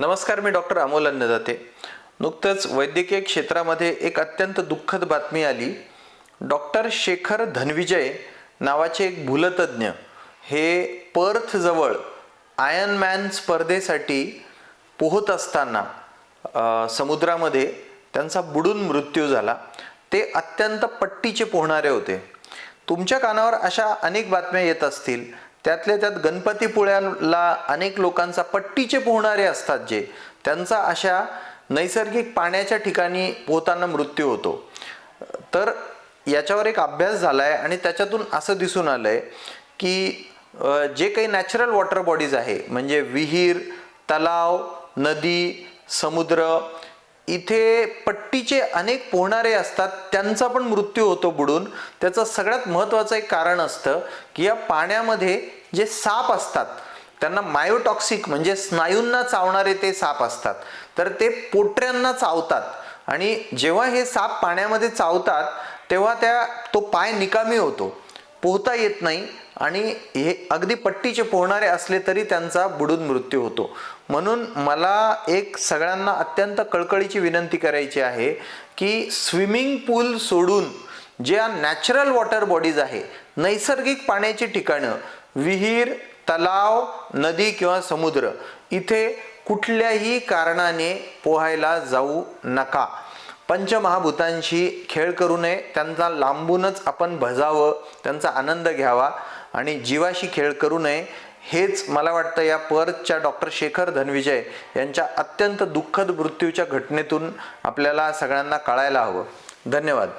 नमस्कार मी डॉक्टर अमोल अन्नदाते. नुकतंच वैद्यकीय क्षेत्रामध्ये एक अत्यंत दुःखद बातमी आली. डॉक्टर शेखर धनविजय नावाचे एक भूलतज्ञ हे पर्थजवळ आयर्नमॅन स्पर्धेसाठी पोहत असताना समुद्रामध्ये त्यांचा बुडून मृत्यू झाला. ते अत्यंत पट्टीचे पोहणारे होते. तुमच्या कानावर अशा अनेक बातम्या येत असतील. त्यातल्या त्यात गणपतीपुळ्याला अनेक लोकांचा पट्टीचे पोहणारे असतात जे. त्यांचा अशा नैसर्गिक पाण्याच्या ठिकाणी पोहताना मृत्यू होतो. तर याच्यावर एक अभ्यास झाला आहे आणि त्याच्यातून असं दिसून आलं आहे की जे काही नॅचरल वॉटर बॉडीज आहे म्हणजे विहीर तलाव नदी समुद्र इथे पट्टीचे अनेक पोहणारे असतात त्यांचा पण मृत्यू होतो बुडून. त्याचं सगळ्यात महत्त्वाचं एक कारण असतं की या पाण्यामध्ये जे साप असतात त्यांना मायोटॉक्सिक म्हणजे स्नायूंना चावणारे ते साप असतात. तर ते पोटऱ्यांना चावतात. आणि जेव्हा हे साप पाण्यामध्ये चावतात तेव्हा त्या तो पाय निकामी होतो. पोहता येत नाही आणि हे अगदी पट्टीचे पोहणारे असले तरी त्यांचा बुडून मृत्यू होतो. म्हणून मला एक सगळ्यांना अत्यंत कळकळीची विनंती करायची आहे की स्विमिंग पूल सोडून ज्या नॅचरल वॉटर बॉडीज आहे नैसर्गिक पाण्याची ठिकाणं विहीर तलाव नदी किंवा समुद्र इथे कुठल्याही कारणाने पोहायला जाऊ नका. पंचमहाभूतांशी खेळ करू नये. त्यांचा लांबूनच आपण भजावं त्यांचा आनंद घ्यावा आणि जीवाशी खेळ करू नये. हेच मला वाटतं या पर्थच्या डॉक्टर शेखर धनविजय यांच्या अत्यंत दुःखद मृत्यूच्या घटनेतून आपल्याला सगळ्यांना कळायला हवं. धन्यवाद.